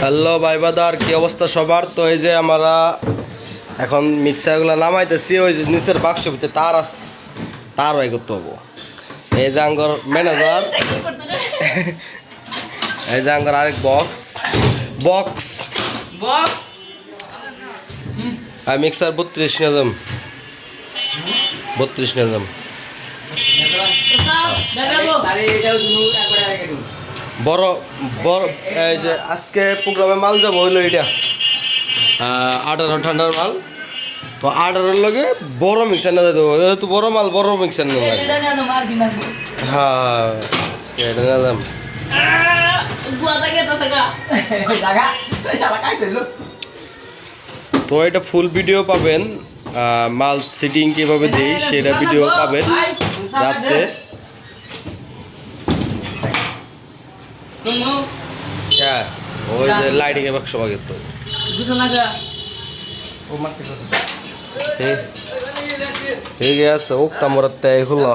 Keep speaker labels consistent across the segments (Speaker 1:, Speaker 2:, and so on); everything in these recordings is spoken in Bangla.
Speaker 1: হ্যালো ভাই বাদার কি অবস্থা সবার? তো এই যে আমরা এখন মিক্সারগুলো নামাইতেছি ওই যে নিচের বাক্স ভিতরে তার আস তার ওই করতে হব। এই যে আঙ্গর ম্যানেজার এই যে আঙ্গর আরেক বক্স বক্স
Speaker 2: বক্স
Speaker 1: আর মিক্সার বত্রিশ নিয়ে যাম। বত্রিশ নিয়ে যাম।
Speaker 2: দেখাবো
Speaker 1: বড় বড় এই যে আজকে প্রোগ্রামে মাল যাব হইল এটা। আঠারো ঠান্ডার মাল। তো আঠারোর লগে বড় মিক্সার না দেবো তো বড় মাল বড় মিক্সার না হ্যাঁ আজকে এটা না যাম। তো এটা ফুল ভিডিও পাবেন। মাল সিটিং কীভাবে দিই সেটা ভিডিও পাবেন রাত্রে হ্যাঁ ওই যে লাইটিং এর বাক্স বাগের তো ঠিক। ঠিক আছে ওক তামরাত তাই হলো।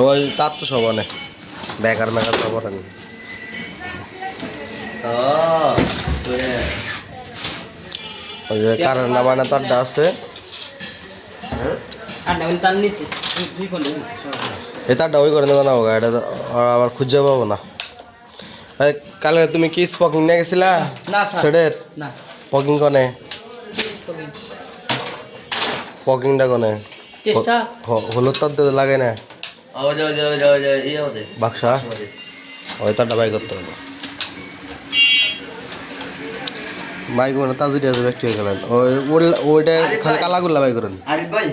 Speaker 1: ওই তার তো সব অনেক। বেকার মেকার সব অনেক। ওই যে কারেন্ট না বানা তারটা আছে। এই তারটা ওই করে নেব না ওগা এটা আবার খুঁজে পাবো না। কালকে তুমি কি স্পকিং নিয়ে গেছিলা?
Speaker 2: না,
Speaker 1: সেটের পকিং কনে? পকিংটা কনে? হলুদ তার লাগে না। বাক্সা? ওই তারটা বাই করতে হবে। বাইক মানে তাজুরি আছে ব্যক্তি হয়ে গেলেন। ওই ওই- ওইটা খালি কালাগুলা বাই করেন।
Speaker 3: আরিফ ভাই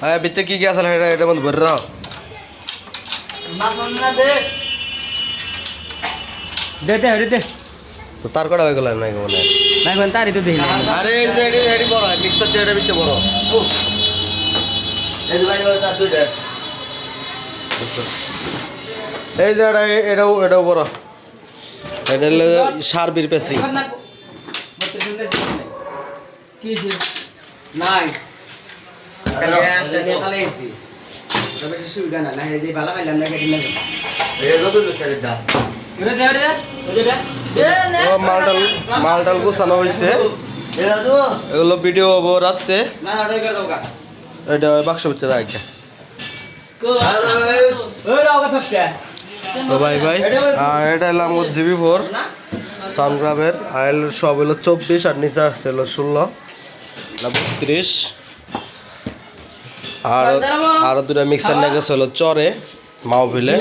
Speaker 1: হ্যাঁ ভিতরে কি কি আছে এটা এটার মধ্যে ভরে রাখো
Speaker 4: দে দে দে
Speaker 1: তো তার কটা বাই করলেন নাকি মানে
Speaker 4: নাই। কোন তারই তো দেই না
Speaker 1: আরে এডি এডি বড় মিক্সার এটা ভিতরে বড়।
Speaker 3: এই যে ভাই ওটা দুইটা।
Speaker 1: এই যে এটা এটাও এটাও বড়। এটা হলো সার্বির পেসি
Speaker 4: কি নাই।
Speaker 1: মালটাল মালটাল গুছানো হয়েছে
Speaker 3: এটা
Speaker 1: এগুলো ভিডিও হব রাত্রে এটা বাক্স ভিতরে রাখবে তো ভাই ভাই আর এটা হলো আমার জিবি ফোর সানগ্রাফের আইল সব হলো চব্বিশ আর নিচে আসছে হলো ষোলো বত্রিশ আর আর দুটা মিক্সার নিয়ে গেছে হলো চরে মাও ভিলে